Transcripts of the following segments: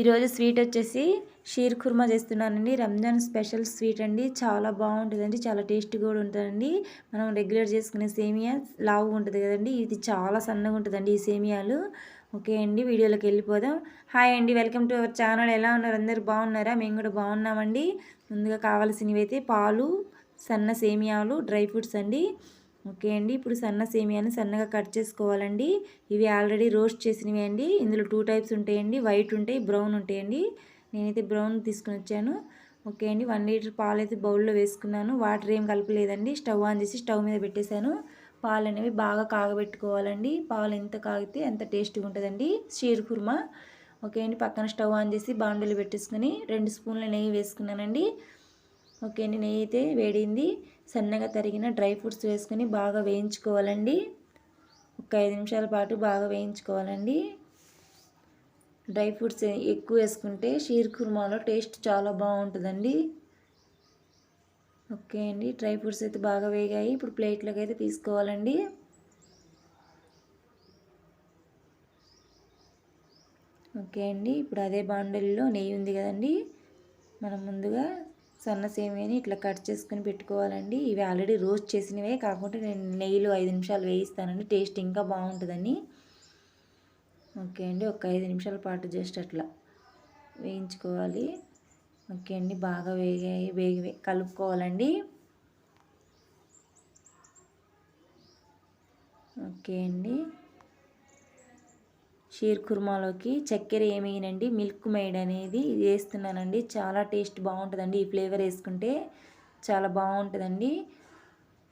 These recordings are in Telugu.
ఈరోజు స్వీట్ వచ్చేసి షీర్ కుర్మా చేస్తున్నానండి. రంజాన్ స్పెషల్ స్వీట్ అండి. చాలా బాగుంటుందండి. చాలా టేస్ట్ కూడా ఉంటుందండి. మనం రెగ్యులర్ చేసుకునే సేమియా లావు ఉంటుంది కదండి. ఇది చాలా సన్నగా ఉంటుందండి ఈ సేమియాలు. ఓకే అండి వీడియోలోకి వెళ్ళిపోదాం. హాయ్ అండి వెల్కమ్ టు అవర్ ఛానల్. ఎలా ఉన్నారు? అందరు బాగున్నారా? మేము కూడా బాగున్నామండి. ముందుగా కావాల్సినవి అయితే పాలు సన్న సేమియాలు డ్రై ఫ్రూట్స్ అండి. ఓకే అండి. ఇప్పుడు సన్న సేమియాని సన్నగా కట్ చేసుకోవాలండి. ఇవి ఆల్రెడీ రోస్ట్ చేసినవి అండి. ఇందులో టూ టైప్స్ ఉంటాయండి. వైట్ ఉంటాయి బ్రౌన్ ఉంటాయండి. నేనైతే బ్రౌన్ తీసుకుని వచ్చాను. ఓకే అండి. వన్ లీటర్ పాలు అయితే బౌల్లో వేసుకున్నాను. వాటర్ ఏం కలపలేదండి. స్టవ్ ఆన్ చేసి స్టవ్ మీద పెట్టేశాను. పాలు అనేవి బాగా కాగబెట్టుకోవాలండి. పాలు ఎంత కాగితే అంత టేస్ట్గా ఉంటుందండి. షీర్ కుర్మా. ఓకే అండి. పక్కన స్టవ్ ఆన్ చేసి బాండీలు పెట్టేసుకుని రెండు స్పూన్ల నెయ్యి వేసుకున్నానండి. ఓకే అండి. నెయ్యి అయితే వేడింది. సన్నగా తరిగిన డ్రై ఫ్రూట్స్ వేసుకొని బాగా వేయించుకోవాలండి. ఒక ఐదు నిమిషాల పాటు బాగా వేయించుకోవాలండి. డ్రై ఫ్రూట్స్ ఎక్కువ వేసుకుంటే షీర్ కుర్మాలో టేస్ట్ చాలా బాగుంటుందండి. ఓకే అండి. డ్రై ఫ్రూట్స్ అయితే బాగా వేగాయి. ఇప్పుడు ప్లేట్లోకి అయితే తీసుకోవాలండి. ఓకే అండి. ఇప్పుడు అదే బాండల్లో నెయ్యి ఉంది కదండి. మనం ముందుగా సన్న సేమియాని ఇట్లా కట్ చేసుకుని పెట్టుకోవాలండి. ఇవి ఆల్రెడీ రోస్ట్ చేసినవే కాకుండా నేను నెయ్యిలో ఐదు నిమిషాలు వేయిస్తానండి. టేస్ట్ ఇంకా బాగుంటుందని. ఓకే అండి ఒక ఐదు నిమిషాల పాటు జస్ట్ అట్లా వేయించుకోవాలి. ఓకే అండి బాగా వేగాయి వేగి కలుపుకోవాలండి. ఓకే అండి. షీర్ కుర్మాలోకి చక్కెర ఏమేయనండి? మిల్క్ మేడ్ అనేది వేస్తున్నానండి. చాలా టేస్ట్ బాగుంటుందండి. ఈ ఫ్లేవర్ వేసుకుంటే చాలా బాగుంటుందండి.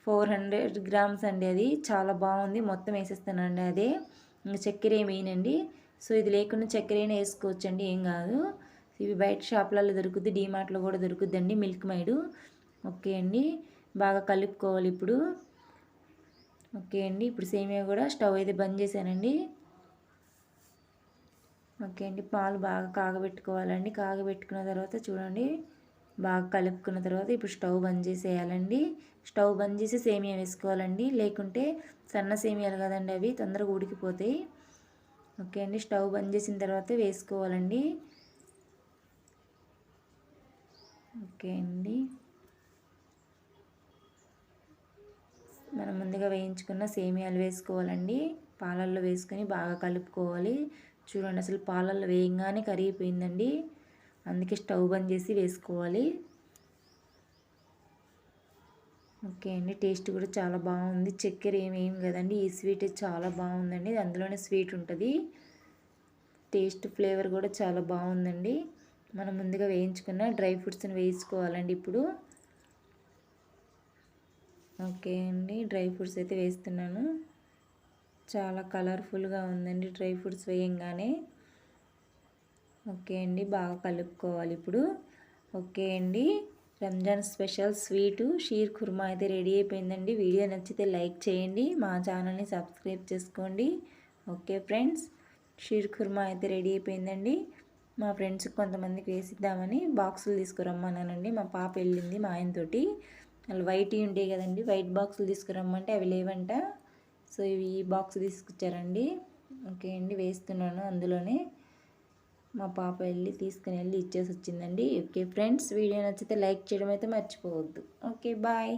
ఫోర్ హండ్రెడ్ గ్రామ్స్ అండి అది. చాలా బాగుంది. మొత్తం వేసేస్తానండి అదే. ఇంకా చక్కెర ఏమేయనండి? సో ఇది లేకుండా చక్కెర అయినా వేసుకోవచ్చండి. ఏం కాదు. ఇవి బయట షాప్లలో దొరుకుద్ది డీమార్ట్లో కూడా దొరుకుద్దండి మిల్క్ మైడు. ఓకే అండి. బాగా కలుపుకోవాలి ఇప్పుడు. ఓకే అండి. ఇప్పుడు సేమియా కూడా స్టవ్ అయితే బంద్ చేశానండి. ఓకే అండి. పాలు బాగా కాగబెట్టుకోవాలండి. కాగబెట్టుకున్న తర్వాత చూడండి. బాగా కలుపుకున్న తర్వాత ఇప్పుడు స్టవ్ బంద్ చేసేయాలండి. స్టవ్ బంద్ చేసి సేమియా వేసుకోవాలండి. లేకుంటే సన్న సేమియాలు కదండి అవి తొందరగా ఉడికిపోతాయి. ఓకే అండి. స్టవ్ బంద్ చేసిన తర్వాత వేసుకోవాలండి. ఓకే అండి. మనం ముందుగా వేయించుకున్న సేమియాలు వేసుకోవాలండి. పాలల్లో వేసుకొని బాగా కలుపుకోవాలి. చూడండి అసలు పాలల్లో వేయంగానే కరిగిపోయిందండి. అందుకే స్టవ్ బంద్ చేసి వేసుకోవాలి. ఓకే అండి టేస్ట్ కూడా చాలా బాగుంది. చక్కెర ఏమేమి కదండి ఈ స్వీట్ చాలా బాగుందండి. అందులోనే స్వీట్ ఉంటుంది. టేస్ట్ ఫ్లేవర్ కూడా చాలా బాగుందండి. మనం ముందుగా వేయించుకున్న డ్రై ఫ్రూట్స్ని వేసుకోవాలండి ఇప్పుడు. ఓకే అండి డ్రై ఫ్రూట్స్ అయితే వేస్తున్నాను. చాలా కలర్ఫుల్గా ఉందండి. Dry fruits వేయంగానే. ఓకే అండి బాగా కలుపుకోవాలి ఇప్పుడు. ఓకే అండి రంజాన్ స్పెషల్ స్వీటు షీర్ కుర్మా అయితే రెడీ అయిపోయిందండి. వీడియో నచ్చితే లైక్ చేయండి మా ఛానల్ని సబ్స్క్రైబ్ చేసుకోండి. ఓకే ఫ్రెండ్స్ షీర్ కుర్మా అయితే రెడీ అయిపోయిందండి. మా ఫ్రెండ్స్ కొంతమందికి వేసిద్దామని బాక్సులు తీసుకురమ్మన్నానండి. మా పాప వెళ్ళింది మా ఆయనతోటి. వాళ్ళు వైట్ ఉంటాయి కదండి వైట్ బాక్సులు తీసుకురమ్మంటే అవి లేవంట. సో ఇవి ఈ బాక్స్ తీసుకొచ్చారండి. ఓకే అండి వేస్తున్నాను అందులోనే. మా పాప వెళ్ళి తీసుకుని వెళ్ళి ఇచ్చేసి వచ్చిందండి. ఓకే ఫ్రెండ్స్ వీడియో నచ్చితే లైక్ చేయడం అయితే మర్చిపోవద్దు. Okay bye.